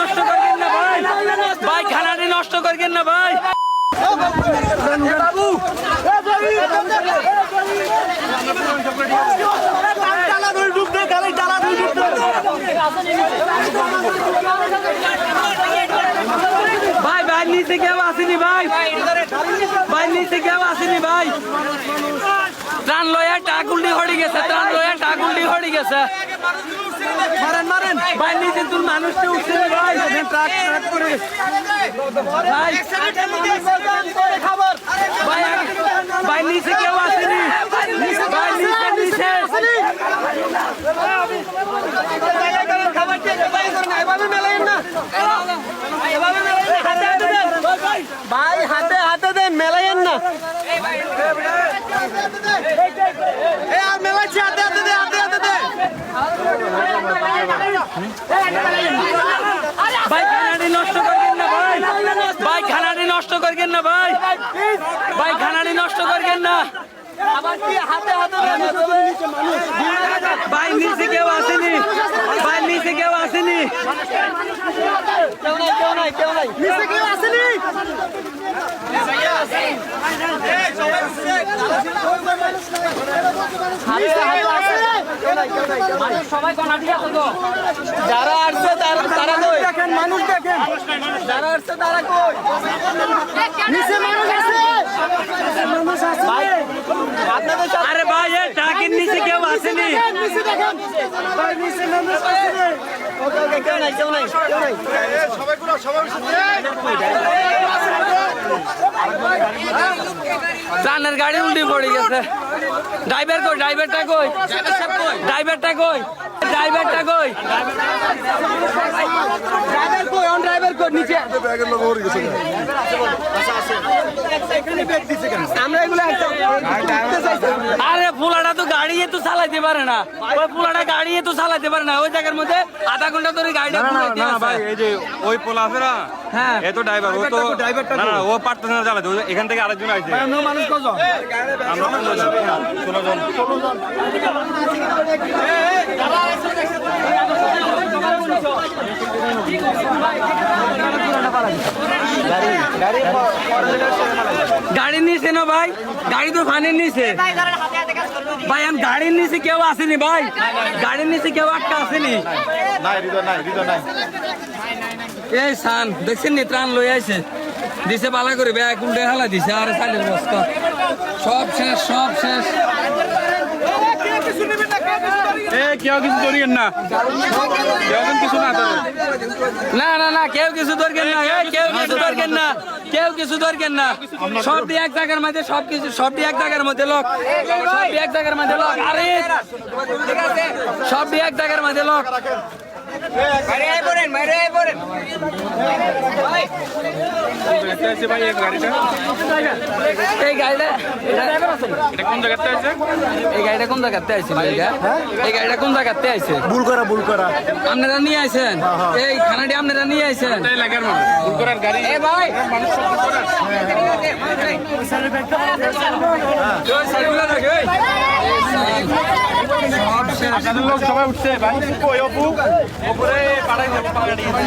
নষ্ট করবেন না ভাই। ভাই খানাটি নষ্ট করবেন না ভাই। ভাই ভাই, নিচে কেউ আসেনি ভাই। ভাই, নিচে কেউ আসেনি ভাই। ত্রাণ লয়া টাকুলটি হড়ি গেছে, ত্রাণ লয়া টাকুলটি হড়ি গেছে। ভাই নিচে তুই মানুষকে উঠছে ভাই ট্রাক ট্রাক করে ভাই ভাই ভাই নিচে কেউ আসেনি ভাই নিচে নিচে ভাই হাতে হাতে দেন মেলাইয়েন না আর মেলাচ্ছি হাতে হাতে দে হাতে হাতে দে ভাই খানাটি নষ্ট করবেন না ভাই। ভাই খানাটি নষ্ট করবেন না ভাই। ভাই নষ্ট করবেন না। ভাই, নিচে কেউ আসেনি। ভাই, নিচে কেউ আসেনি। যারা আসছে তারা তারা কই? দেখেন মানুষ দেখেন যারা আসছে তারা কই? নিচে মানুষ আছে। মানুষ আছে ভাই আপনাদের সাথে আরে ভাই এ টাকের নিচে কেউ আসেনি। নিচে দেখেন ভাই নিচে মানুষ আছে। ওকে ওকে কেউ নাই কেউ নাই কেউ নাই। ট্রানের গাড়ি উল্টে পড়ে গেছে। ড্রাইভার কই ড্রাইভারটা কই? ড্রাইভারটা কই? ড্রাইভারটা কই? ড্রাইভার কই? অন ড্রাইভার কই? নিচে। আমরা এগুলো একটা আরে ফুলাটা তো গাড়ি তো চালাইতে পারে না। ওই ফুলাটা গাড়ি তো চালাইতে পারে না। ওই জায়গার মধ্যে আধা ঘণ্টা ধরে গাড়িটা ঘুরাইতে না আছে। ভাই এই যে ওই পোলা আছে না হ্যাঁ। এ তো ড্রাইভার ও তো না ও পারতেছে না চালাতে এখান থেকে আরেকজন আইছে আমরা ষোলো জন। ষোলো জন। গাড়ি নিচে না ভাই? গাড়ি তো ফানের নিচে ভাই, আমি গাড়ির নিচে কেউ আসেনি, ভাই। গাড়ির নিচে কেউ একটা আসেনি। এই সান, দেখছেন নি? ত্রাণ লই আইছে। দিছে বালা করে, ব্যাগ উল্টে হালা দিছে, আরে চালের বস্তা। সব শেষ সব শেষ। এ কেউ কিছু ধরিয়েন না। কেউ কিছু না না না না কেউ কিছু দরকার না কেউ কিছু দরকার না কেউ কিছু দরকার না। সব দিয়ে এক জায়গার মধ্যে সব কিছু সব দিয়ে এক জায়গার মধ্যে লোক। সব দিয়ে এক জায়গার মধ্যে লোক। আরে সব দিয়ে এক জায়গার মধ্যে লোক। আছে ভাই এই গাড়িটা এটা কোন জায়গাতে আছে? এই গাড়িটা কোন জায়গাতে আইছে এই গাড়িটা কোন জায়গাতে আইছে ভুল করা ভুল করা। আপনারা নিয়ে আইছেন? এই খানাটি আপনারা নিয়ে আইছেন? ভুল করার গাড়ি এ ভাই! আপনাদের সবাই উঠছে ভাই। কই অপু